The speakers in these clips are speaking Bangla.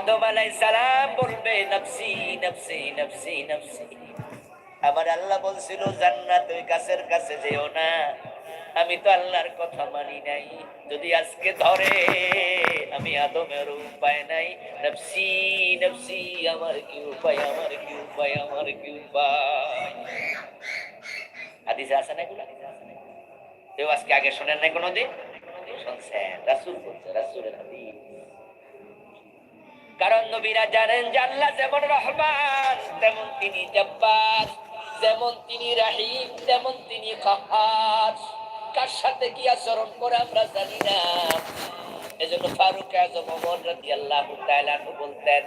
আদম আলাই সালাম বলবে, নফসি নফসি নফসি নফসি। আমার আল্লাহ বলছিল জান্নাত ওই গাছের কাছে যেও না। আমি তো আল্লাহর কথা মানি নাই। যদি আজকে ধরে, আমি আদমের উপায় নাই। নফসি নফসি, আমার কি উপায়, আমার কি উপায়, আমার কি উপায়? হাদিসে আছে না এগুলো? কেউ আজকে আগে শোনেন নাই কোনোদিন? শুনছেন? রাসূল বলছে, রাসূলের হাদিস। কারণ নবীরা জানেন আল্লাহ যেমন রহমান, তেমন তিনি জব্বার, যেমন তিনি রাহিম, তেমন তিনি কাহার কার সাথে কি আচরণ করে আমরা জানি না। এজন্য ফারুক আজম ওমর রাদিয়াল্লাহু তাআলা বলতেন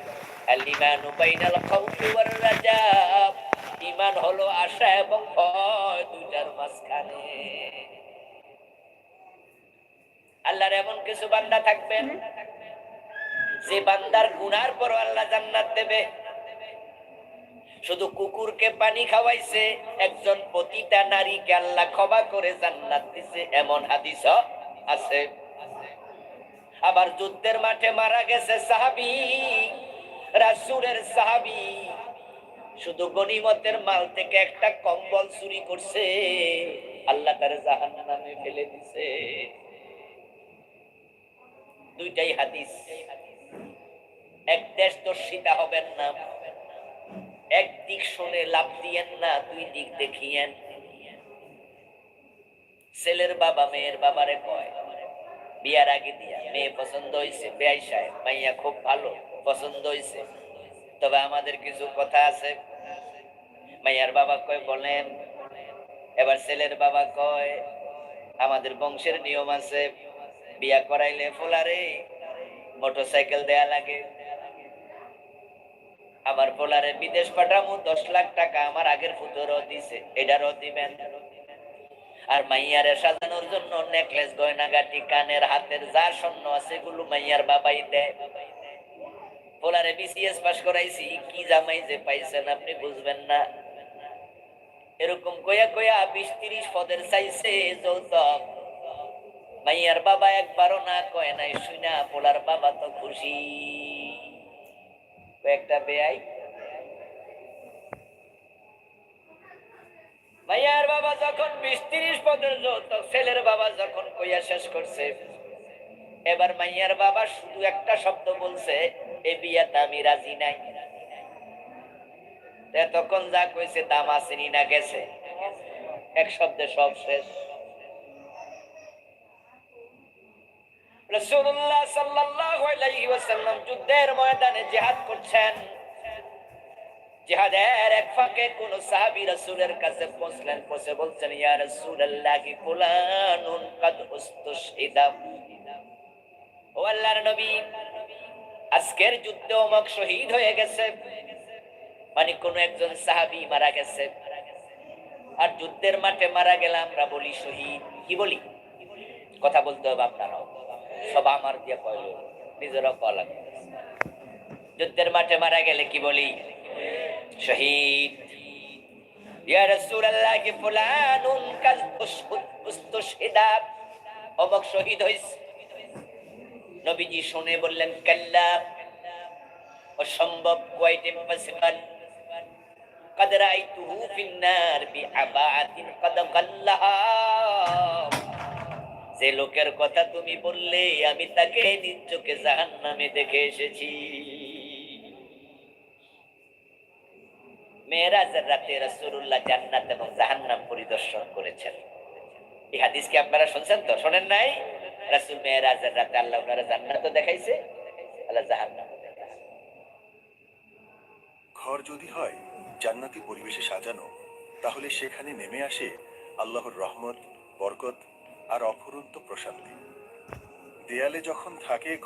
আল ঈমানু বাইনাল খাউফি ওয়ার রাজা ঈমান হলো আশা এবং ভয় দুইটার মাঝখানে। আল্লাহর এমন কিছু বান্দা থাকবেন? যে বান্দার গুনার পর আল্লাহ জান্নাত দেবে। শুধু কুকুরকে পানি খাওয়াইছে, একজন পতিতা নারীকে আল্লাহ ক্ষমা করে জান্নাত দিছে, এমন হাদিস আছে। আবার যুদ্ধের মাঠে মারা গেছে সাহাবি, রাসূলের সাহাবি। শুধু গনিমতের মাল থেকে একটা কম্বল চুরি করছে, আল্লাহ তার জাহান্নামে ফেলে দিছে। দুইটাই হাদিস। এক দেশ দর্শিতা হবেন না। একদিক শুনে লাভ দিয়েন না, দুই দিক দেখিয়েন। ছেলের বাবা, মেয়ের বাবারে কয়, বিয়ার আগে দিয়া, মেয়ে পছন্দ হয়েছে বেআই সাহেব, মাইয়া খুব ভালো, পছন্দ হয়েছে তবে আমাদের কিছু কথা আছে। মাইয়ার বাবা কয়, বলেন। এবার ছেলের বাবা কয়, আমাদের বংশের নিয়ম আছে, বিয়া করাইলে ফোলারে মোটরসাইকেল দেয়া লাগে। আমার পোলারে বিদেশ পাঠামু, দশ লাখ টাকা আমার আগের ফুটোরও দিছে, এটারও দিবেন। আর মাইয়ারে সাজানোর জন্য নেকলেস গয়নাগাটি, কানের হাতের যা স্বর্ণ আছে এগুলো মাইয়ার বাবাই দেয়। পোলারে বিসিএস পাস করাইছি, কি জামাই যে পাইছেন আপনি বুঝবেন না। এরকম কয়া কয়া বিশ তিরিশ পদের চাইছে যৌতুক। মাইয়ার বাবা একবারও না কয় নাই শুনা পোলার বাবা তো খুশি। কয়েকটা বেয়াই মাইয়ার বাবা যখন বিশ তিরিশ পদের যৌতুক ছেলের বাবা যখন কইয়া শেষ করছে, এবার মাইয়ার বাবা শুধু একটা শব্দ বলছে, এ বিয়াতে আমি রাজি নাই। তখন যা কইছে দাম আসেনি না গেছে। এক শব্দে সব শেষ। যুদ্ধের ময়দানে করছেন। এক ফাঁকে কোন কাছে পৌঁছলেন, পৌঁছে বলছেন, ইয়া ফুলানুন ও আল্লাহর নবী, আজকের যুদ্ধে অমক শহীদ হয়ে গেছে। মানে কোন একজন সাহাবী মারা গেছে। আর যুদ্ধের মাঠে মারা গেলে আমরা বলি শহীদ। কি বলি? কথা বলতে হবে আপনারাও। সব আমার দিয়ে কইল নিজেরও কল যুদ্ধের মাঠে মারা গেলে কি বলি শহীদ ইয়া রাসূলুল্লাহ কি ফুলানুন কাল উস্তুশহিদা অমক শহীদ হইছে নবীজি শুনে বললেন কাল্লা অসম্ভব কোয়াইট ইম্পসিবল قد رأيته في النار بعباءة قد قلها যে লোকের কথা তুমি বললে, আমি তাকে নিজ চোখে জাহান দেখে এসেছি। মেয়েরাজের রাতে রসুল্লাহ জান্নাত এবং জাহান্নাম পরিদর্শন করেছেন। এই হাদিস কি আপনারা শুনছেন তো? শোনেন নাই? রাসুল মেয়েরাজের রাতে আল্লাহ ওনারা জান্নাত দেখাইছে, আল্লাহ জাহান্নাম ঘর যদি হয়, জান্নাতি পরিবেশে সাজানো, তাহলে সেখানে নেমে আসে আল্লাহর রহমত, বরকত আর অফুরন্ত প্রশান্তি। দেয়ালে যখন থাকে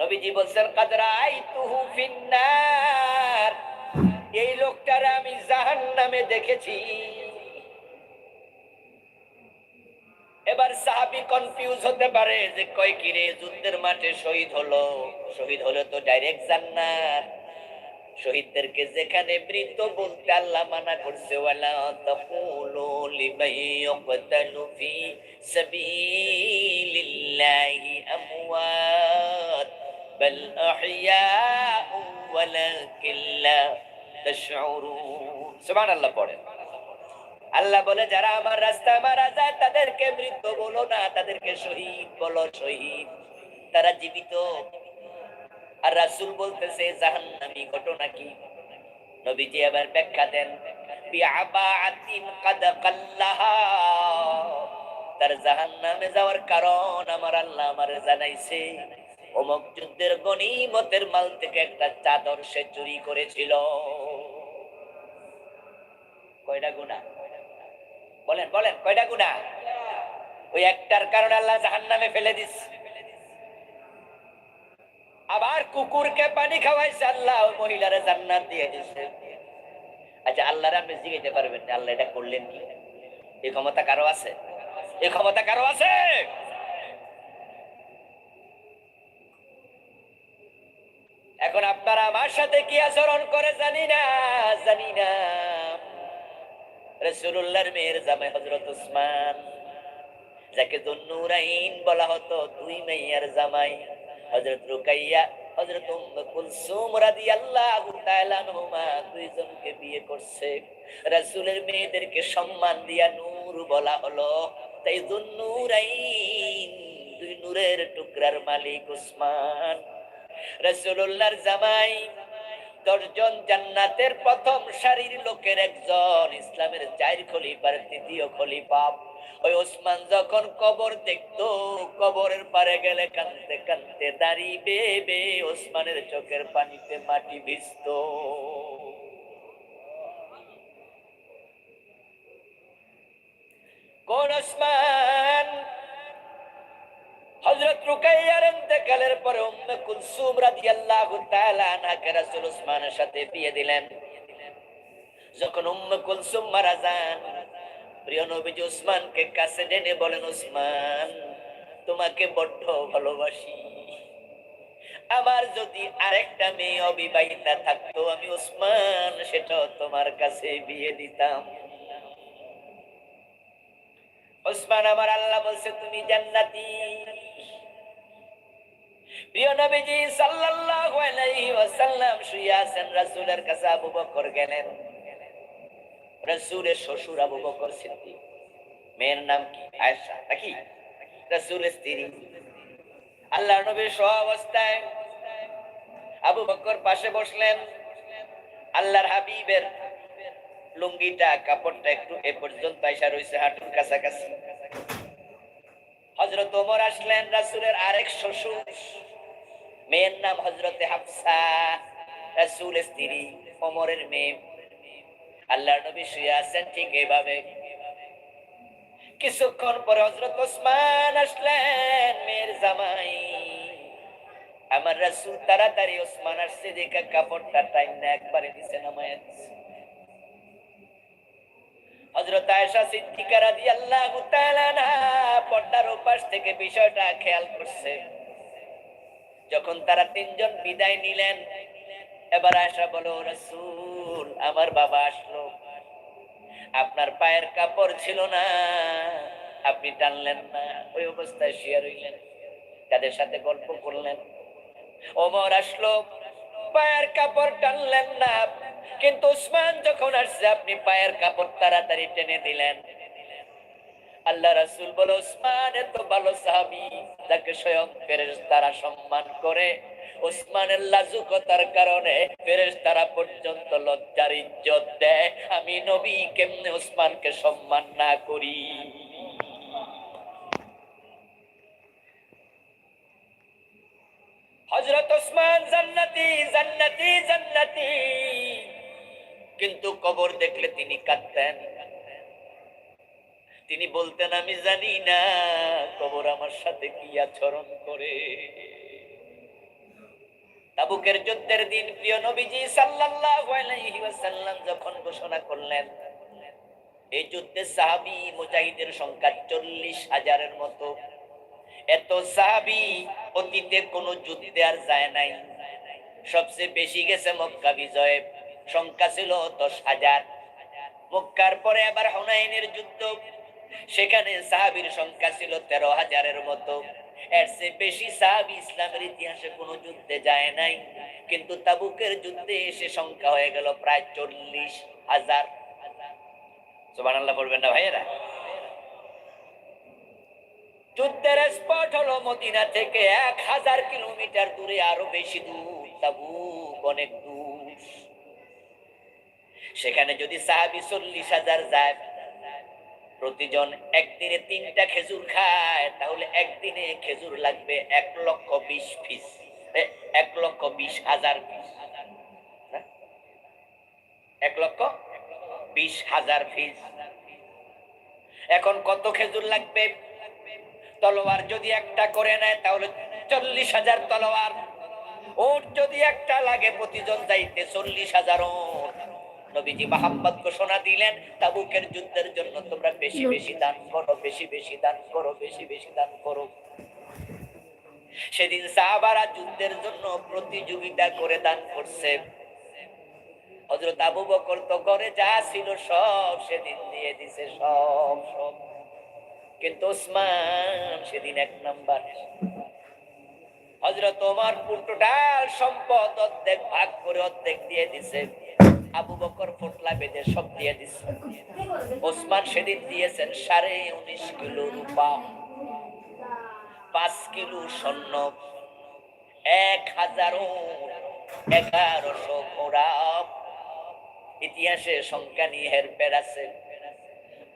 নবীজি বলছেন কাদরা আইতুহু ফিন্নার। এই লোকটারে আমি জাহান্নামে দেখেছি। এবার সাহাবি কনফিউজ হতে পারে যে, কয় কিরে যুদ্ধের মাঠে শহীদ হলো। শহীদ হলো তো ডাইরেক্ট জান্নাত। শহীদদেরকে যেখানে বৃত্ত বলতে আল্লাহ মানা করছে, ওয়ালা পড়েন। আল্লাহ বলে, যারা আমার রাস্তা মারা যায়, তাদেরকে মৃত বলো না, তাদেরকে শহীদ বলো, শহীদ। তারা জীবিত আর রাসূল বলতেছে, জাহান্নামী ঘটনা কি? নবীজি আবার ব্যাখ্যা দেন তার জাহান্নামে যাওয়ার কারণ আমার আল্লাহ আমার জানাইছে। অমুক যুদ্ধের গনিমতের মাল থেকে একটা চাদর সে চুরি করেছিল। কয়টা গুণা বলেন বলেন, কয়টা গুণা ওই একটার কারণে আল্লাহ জাহান্নামে ফেলে দিস আবার কুকুরকে পানি খাওয়াইছে, আল্লাহ ওই মহিলারে জান্নাত দিয়ে দিছে। আচ্ছা আল্লাহর আপনি জিগাইতে পারবেন না, আল্লাহ এটা করলেন কি? এই ক্ষমতা কারও আছে? এই ক্ষমতা কারও আছে? এখন আপনারা আমার সাথে কি আচরণ করে জানি না জানি না। রসুল্লাহর মেয়ের জামাই হজরত উসমান, যাকে দুন্নুরাইন বলা হতো, দুই মেয়ের জামাই। হজরত রুকাইয়া হজরত উম্মে কুলসুম রাদিয়াল্লাহু তাআলা আনহুমা দুইজনকে বিয়ে করছে। রাসূলের মেয়েদেরকে সম্মান দিয়া নূর বলা হলো। তাই দুন্নুরাইন দুই নূরের টুকরার মালিক উসমান। রাসূলুল্লাহর জামাই দশজন জান্নাতের প্রথম সারির লোকের একজন, ইসলামের চার খলিফার, তৃতীয় খলিফা। ওই ওসমান যখন কবর দেখতো, কবরের পারে গেলে কানতে কানতে দাঁড়িয়ে বেবে ওসমানের চোখের পানিতে মাটি ভিজত। কোন ওসমান? রুকাইয়ার ইন্তেকালের পরে উম্মে কুলসুম রাদিয়াল্লাহু তাআলা আনহাকে রাসূল উসমানের সাথে বিয়ে দিলেন। যখন উম্মে কুলসুম মারা যান প্রিয় নবীজি উসমানকে কাছে টেনে বলেন, উসমান, তোমাকে বড্ড ভালোবাসি। আমার যদি আরেকটা মেয়ে অবিবাহিতা থাকতো, আমি উসমান সেটাও তোমার কাছে বিয়ে দিতাম। ওসমান আমার আল্লাহ বলছে, তুমি জান্নাতি। প্রিয় নবীজি সাল্লাল্লাহু শুয়ে আছেন, রাসূলের কাছে আবু বকর গেলেন। রাসূলের শ্বশুর আবু বকর সিদ্দিক। মেয়ের নাম কি? আয়েশা, নাকি? রাসূলের স্ত্রী। আল্লাহ নবীর সহ অবস্থায় আবু বকর পাশে বসলেন। আল্লাহর হাবিবের লুঙ্গিটা, কাপড়টা একটু এ পর্যন্ত আইসা রয়েছে হাঁটুর কাছাকাছি। হজরত ওমর আসলেন, রাসূলের আরেক শ্বশুর। মেয়ের নাম হজরতে হাফসা রাসূল স্ত্রী, ওমরের মেয়ে। আল্লাহ নবী শুয়ে আছেন ঠিক এইভাবে কিছুক্ষণ পরে হজরত ওসমান আসলেন, মেয়ের জামাই, আমার রাসূল তাড়াতাড়ি ওসমান আসছে দেখে কাপড়টা টাইম না একবারে নামায় দিছে তাআলা আনহা পর্দার থেকে বিষয়টা খেয়াল করছে। যখন তারা তিনজন বিদায় নিলেন, এবার আয়েশা বলো রাসূল, আমার বাবা আসলো। আপনার পায়ের কাপড় ছিল না। আপনি টানলেন না, ওই অবস্থায় শুয়ে রইলেন, তাদের সাথে গল্প করলেন। ওমর আসলো, পায়ের কাপড় টানলেন না, কিন্তু উসমান যখন আসছে, আপনি পায়ের কাপড় তাড়াতাড়ি টেনে দিলেন। আল্লাহ রাসুল বলে, উসমান এত ভালো সাহাবী, যাকে স্বয়ং ফেরেশতারা সম্মান করে উসমানের লাজুকতার কারণে ফেরেশতারা পর্যন্ত লজ্জার ইজ্জত দেয়। আমি নবী কেমনে উসমানকে সম্মান না করি? হযরত ওসমান জান্নাতি জান্নাতি জান্নাতি। কিন্তু কবর দেখলে তিনি কাঁদতেন। তিনি বলতেন, আমি জানি না, কবর আমার সাথে কি আচরণ করে? তাবুকের যুদ্ধের দিন প্রিয় নবীজি সাল্লাল্লাহু আলাইহি ওয়াসাল্লাম যখন ঘোষণা করলেন, এই যুদ্ধে সাহাবী মুজাহিদের সংখ্যা চল্লিশ হাজারের মতো। এত সাহাবী অতীতে কোনো যুদ্ধে আর যায় নাই। সবচেয়ে বেশি গেছে মক্কা বিজয়ে, সংখ্যা ছিল দশ হাজার। মক্কার পরে আবার হুনাইনের যুদ্ধ, সেখানে সাহাবীর সংখ্যা ছিল তেরো হাজারের মতো। এর চেয়ে বেশি সাহাবি ইসলামের ইতিহাসে কোনো যুদ্ধে যায় নাই। কিন্তু তাবুকের যুদ্ধে এসে সংখ্যা হয়ে গেল প্রায় চল্লিশ হাজার। সুবহানাল্লাহ বলবেন না ভাইয়েরা? যুদ্ধের স্পট হলো মদিনা থেকে এক হাজার কিলোমিটার দূরে, আরও বেশি দূর, তাবুক অনেক দূর। সেখানে যদি সাহাবি চল্লিশ হাজার যায় প্রতিজন একদিনে তিনটা খেজুর খায়, তাহলে একদিনে খেজুর লাগবে এক লক্ষ বিশ পিস এক লক্ষ বিশ হাজার পিস। হ্যাঁ? এক লক্ষ বিশ হাজার পিস। এখন কত খেজুর লাগবে? তলোয়ার যদি একটা করে নেয়, তাহলে চল্লিশ হাজার তলোয়ার। ওর যদি একটা লাগে, প্রতিজন যাইতে চল্লিশ হাজার নবীজি মাহাম্মদ ঘোষণা দিলেন তাবুকের যুদ্ধের জন্য তোমরা বেশি বেশি দান করো বেশি বেশি দান করো বেশি বেশি দান করো। সেদিন সাহাবারা যুদ্ধের জন্য প্রতিযোগিতা করে দান করছে। হজরত আবু বকর তো ঘরে যা ছিল সব সেদিন দিয়ে দিছে সব সব। কিন্তু ওসমান সেদিন এক নাম্বার। হজরত ওমর টোটাল সম্পদ অর্ধেক ভাগ করে অর্ধেক দিয়ে দিছে। আবু বকর ফোটলা বেঁধে সব দিয়ে দিছে। ওসমান সেদিন দিয়েছেন সাড়ে উনিশ কিলো রূপা, পাঁচ কিলো স্বর্ণ, এক হাজারো এগারোশো ঘোড়া। ইতিহাসে সংখ্যা নিয়ে হেরফের আছে।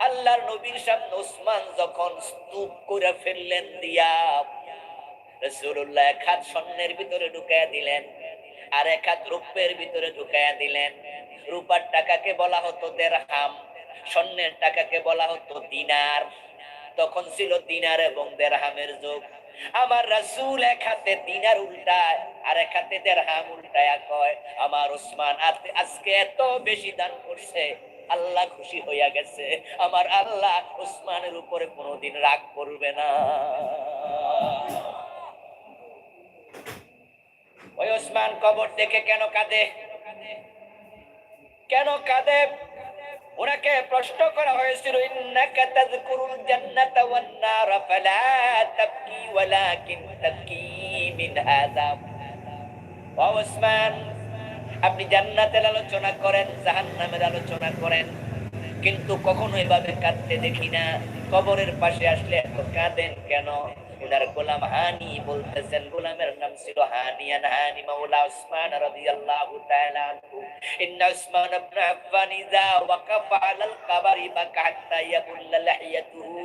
আল্লাহর নবীর সামনে ওসমান যখন স্তূপ করে ফেললেন দিয়া রসুল্লাহ এক হাত স্বর্ণের ভিতরে ঢুকাইয়া দিলেন, আর এক হাত রূপের ভিতরে ঢুকাইয়া দিলেন। রূপার টাকাকে বলা হতো দেড়হাম, স্বর্ণের টাকাকে বলা হতো দিনার। তখন ছিল দিনার এবং দেড়হামের যুগ। আমার রাসূল এক হাতে দিনার উল্টায়, আর এক হাতে দেড়হাম উল্টায় কয়, আমার ওসমান আজকে এত বেশি দান করছে, আল্লাহ খুশি হইয়া গেছে। আমার আল্লাহ ওসমানের উপরে কোনোদিন রাগ করবে না। ওই ওসমান কবর দেখে কেন কাঁদে? কেন কাঁদে? ওনাকে প্রশ্ন করা হয়েছিল, ইন্নাকা তাযকুরুল জান্নাতা ওয়ান নার ফালা তাবকি ওয়ালাকিন তাবকি মিন হাযা। ও ওসমান, আপনি জান্নাতের আলোচনা করেন, জাহান্নামের আলোচনা করেন, কিন্তু কখনো এভাবে কাঁদতে দেখি না। কবরের পাশে আসলে এত কাঁদেন কেন? ওনার গোলাম হানি বলতেছেন গোলামের নাম ছিল হানিয়ান হানি মাওলা উসমান রাদিয়াল্লাহু তাআলা আনহু। ইন্না উসমান ইবনে আফফান ইযা ওয়াকাফা আলাল কাবারি বাকা হাত্তা লাহিয়াতুহু।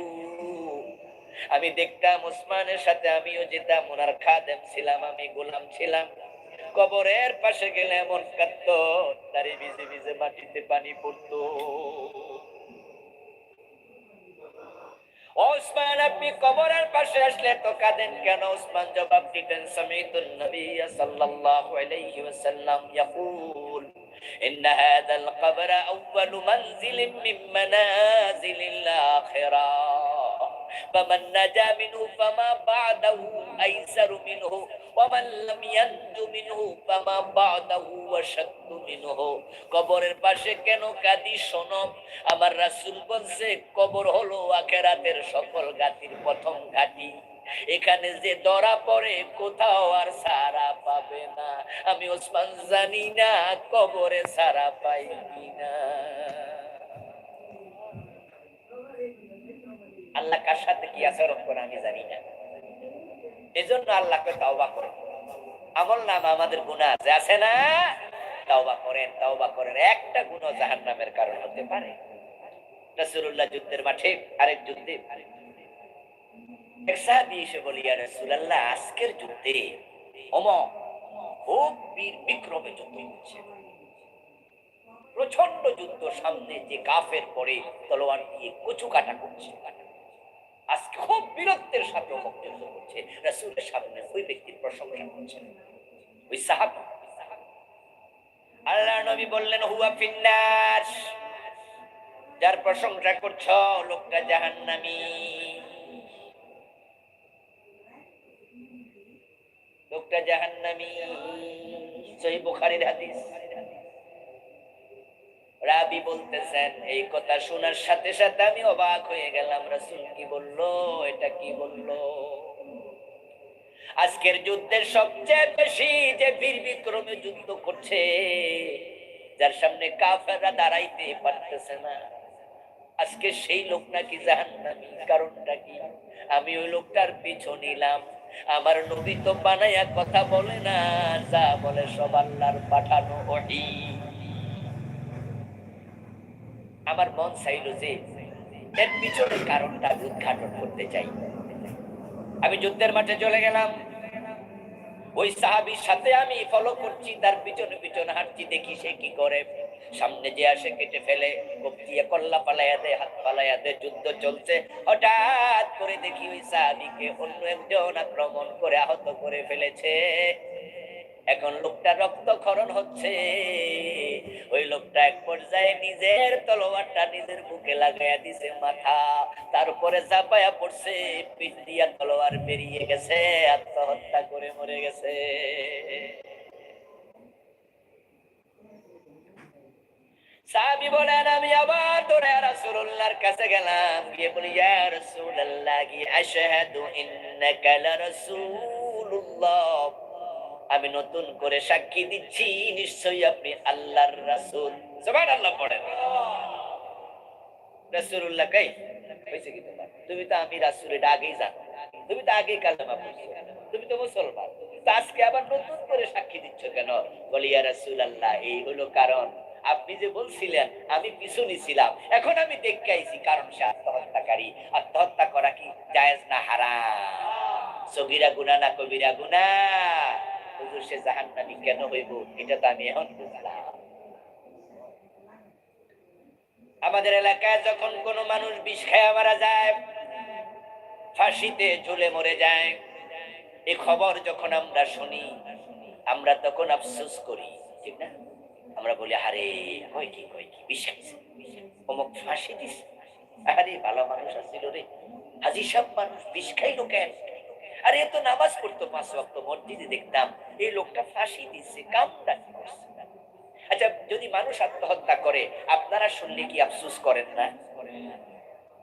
আমি দেখতাম ওসমানের সাথে আমিও যেতাম, ওনার খাদেম ছিলাম, আমি গোলাম ছিলাম। কবরের পাশে গেলে এমন কাঁদত তারি ভিজে ভিজে মাটিতে পানি পড়তো। ওসমান আপনি কবরের পাশে আসলে তো কাঁদেন কেন ওসমান জবাব দিতেন সামিতুন নবী সাল্লাল্লাহু আলাইহি ওয়াসাল্লাম ইয়াকুল إن هذا القبر أول منزل من منازل الآخرة فمن نجا منه فما بعده أيسر منه ومن لم ينج منه فما بعده وشد منه কবরের পাশে কেন কাঁদি শোনো আমার রাসূল বলছে কবর হলো আখেরাতের সকল গাতির প্রথম ঘাটি এখানে যে ধরা পড়ে কোথাও আর সারা পাবে না আমি ওসমান জানি না কবরে সারা পাই কিনা আল্লাহ কার সাথে কি আচরণ করে আমি জানি না এজন্য আল্লাহকে তাওবা করে আমল নাম আমাদের গুণা আছে আছে না? তাওবা করেন তাওবা করেন। একটা গুণ জাহান নামের কারণ হতে পারে। যুদ্ধের মাঠে আরেক যুদ্ধে। আজকের যুদ্ধে খুব বিক্রমে যুদ্ধ প্রচণ্ড যুদ্ধ সামনে যে কাফের পরে তলোয়ার দিয়ে কচু কাটা করছে। আজকে খুব বীরত্বের সাথে অমুক করছে। রাসূলের সামনে ওই ব্যক্তির প্রশংসা করছেন। ওই সাহাবী আল্লাহ নবী বললেন, হুয়া ফিন্নার। যার প্রশংসা করছ, লোকটা জাহান্নামী। লোকটা জাহান্নামী। সহি বুখারীর হাদিস। রাবি বলতেছেন, এই কথা শোনার সাথে সাথে আমি অবাক হয়ে গেলাম। রাসূল কি বলল? এটা কি বলল? আজকের যুদ্ধের সবচেয়ে বেশি যে বীর বিক্রমে যুদ্ধ করছে, যার সামনে কাফেররা দাঁড়াইতে পারতেছে না। আজকে সেই লোক নাকি জাহান্নামী। কারণটা কি? আমি ওই লোকটার পিছু নিলাম। আমার নবী তো বানাইয়া কথা বলে না যা বলে সব আল্লাহর পাঠানো ওহি। আমার মন চাইল যে এর পিছনের কারণটা আমি উদ্ঘাটন করতে চাই। আমি যুদ্ধের মাঠে চলে গেলাম। ওই সাহাবির সাথে আমি ফলো করছি, তার পিছনে পিছনে হাঁটছি, দেখি সে কি করে। সামনে যে আসে, কেটে ফেলে কল্লা পালাইয়া দেয়, হাত পালাইয়া দেয়, যুদ্ধ চলছে। হঠাৎ করে দেখি ওই সাহাবিকে অন্য একজন আক্রমণ করে আহত করে ফেলেছে। এখন লোকটা রক্তক্ষরণ হচ্ছে। ওই লোকটা এক পর্যায়ে নিজের তলোয়ারটা নিজের বুকে লাগাইয়া দিছে মাথা, তারপরে চাপায়া পড়ছে, পিঠ দিয়া তলোয়ার বেরিয়ে গেছে, আত্মহত্যা করে মরে গেছে। সাহাবি বলেন, আমি আবার দৌড়ে রাসূলুল্লাহর কাছে গেলাম। গিয়ে বলি, ইয়া রাসূলুল্লাহ কি আশহাদু ইন্নাকা লারাসূলুল্লাহ আমি নতুন করে সাক্ষী দিচ্ছি, নিশ্চয়ই আপনি আল্লাহর রাসূল। সুবহানাল্লাহ পড়েন। রাসূলুল্লাহ কই হইছে কি তোমার? তুমি তো আমি আগেই জানো। তুমি তো আগেই পড়ছো। তুমি তো মুসলমান। আজকে আবার নতুন করে সাক্ষী দিচ্ছ কেন? বলি, ইয়া রাসূলুল্লাহ, এই হলো কারণ। আপনি যে বলছিলেন, আমি পিছু নিছিলাম এখন আমি দেখতে আইছি কারণ সে আত্মহত্যাকারী। আত্মহত্যা করা কি জায়েজ না হারাম? সগিরা গুনা না কবিরা গুনা হুজুর সে জাহান্নামী কেন হইব, এটা তো আমি এখন বুঝলাম। আমাদের এলাকায় যখন কোনো মানুষ বিষ খেয়ে মারা যায়, ফাঁসিতে ঝুলে মরে যায়। এই খবর যখন আমরা শুনি, আমরা তখন আফসোস করি, ঠিক না? আমরা বলি, আরে, কয় কি কয় কি, বিষ খাইছে অমুক ফাঁসি দিছে। আরে, ভালো মানুষ আসছিল রে। হাজি সব মানুষ বিষ খাইলো কেন? আরে তো নামাজ পড়তো পাঁচ ওয়াক্ত মসজিদে দেখতাম। এই লোকটা ফাঁসি দিচ্ছে কামটা কি করছে আচ্ছা যদি মানুষ আত্মহত্যা করে, আপনারা শুনলে কি আফসোস করেন না?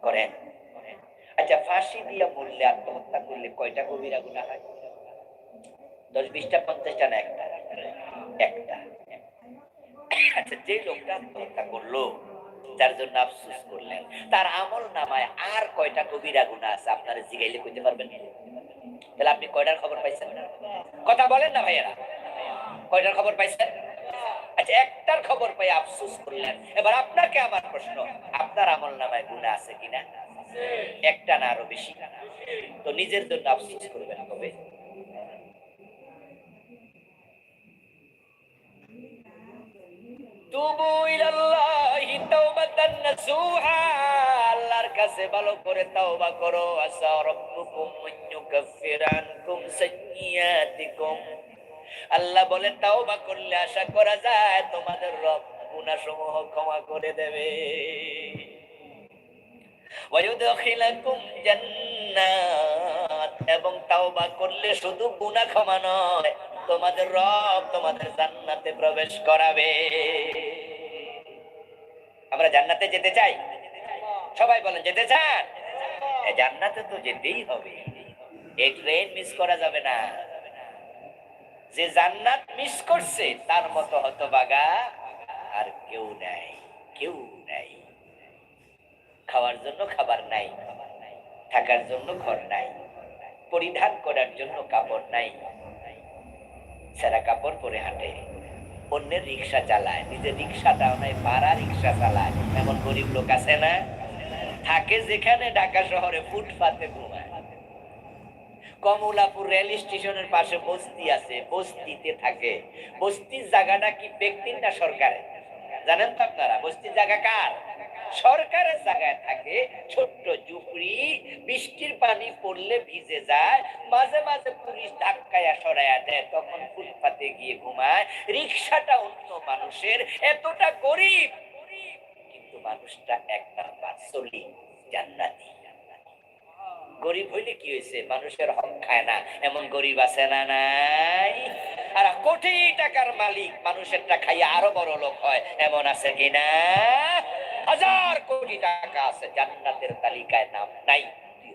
করেন। আচ্ছা ফাঁসি দিয়ে মরলে, আত্মহত্যা করলে কয়টা কবিরা গুণা হয়? দশ বিশটা, পঞ্চাশটা না একটা? একটা। আচ্ছা যে লোকটা আত্মহত্যা করল যার জন্য আফসুস করলেন। তার আমল নামায় আর কয়টা কবিরা গুণা আছে? আপনারা জিগাইলে কইতে পারবেন? তাহলে আপনি কয়টার খবর পাইছেন? কথা বলেন না ভাইয়েরা। কয়টার খবর পাইছেন? আচ্ছা একটার খবর পাই আফসোস করলেন। এবার আপনাকে আমার প্রশ্ন, আপনার আমল নামায় গুণা আছে কিনা? একটা না আরও বেশি? তো নিজের জন্য আফসোস করবেন কবে? তুবু ইলাল্লাহি তাওবাতান নাসুহা। কাছে ভালো করে তাওবা করো। আসা রাব্বুকুম আনকুম সাইয়্যাতিকুম। আল্লাহ বলে তাওবা করলে আশা করা যায়, তোমাদের রব গুনাহসমূহ ক্ষমা করে দেবে। ওয়ায়ুদখিলাকুম জান্নাত। এবং তাওবা করলে শুধু গুনাহ ক্ষমা নয়, তোমাদের রব তোমাদের জান্নাতে প্রবেশ করাবে। আমরা জান্নাতে যেতে চাই? সবাই বলেন, যেতে চান? জান্নাতে তো যেতেই হবে। এই ট্রেন মিস করা যাবে না। যে জান্নাত মিস করছে, তার মতো হতবাগা আর কেউ নাই কেউ নাই। খাওয়ার জন্য খাবার নাই, থাকার জন্য ঘর নাই, পরিধান করার জন্য কাপড় নাই। সেরা কাপড় পরে হাঁটে, অন্যের রিক্সা চালায়, নিজের রিক্সাটাও নাই পাড়া রিক্সা চালায়। এমন গরিব লোক আছে না? থাকে যেখানে ঢাকা শহরে ফুটপাতে ঘুমায়। কমলাপুর রেল স্টেশনের পাশে বস্তি আছে, বস্তিতে থাকে। বস্তির জায়গাটা কি ব্যক্তির না সরকারের? জানেন তো আপনারা, বস্তির জায়গা কার? সরকারের জায়গায় থাকে ছোট্ট জুপড়ি বৃষ্টির পানি পড়লে ভিজে যায়, মাঝে মাঝে পুলিশ ধাক্কায়া সরাইয়া দেয়, তখন ফুটপাতে গিয়ে ঘুমায়। রিক্সাটা অন্য মানুষের, এতটা গরিব। মানুষটা এক নাম্বার চলি জান্নাতি। গরিব হইলে কি হয়েছে? মানুষের হক খায় না। এমন গরিব আছে না নাই? আর কোটি টাকার মালিক মানুষেরটা খাইয়া আরও বড় লোক হয়। এমন আছে কিনা হাজার কোটি টাকা আছে। জান্নাতের তালিকায় নাম নাই।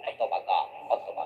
অতবাগা অতবাগা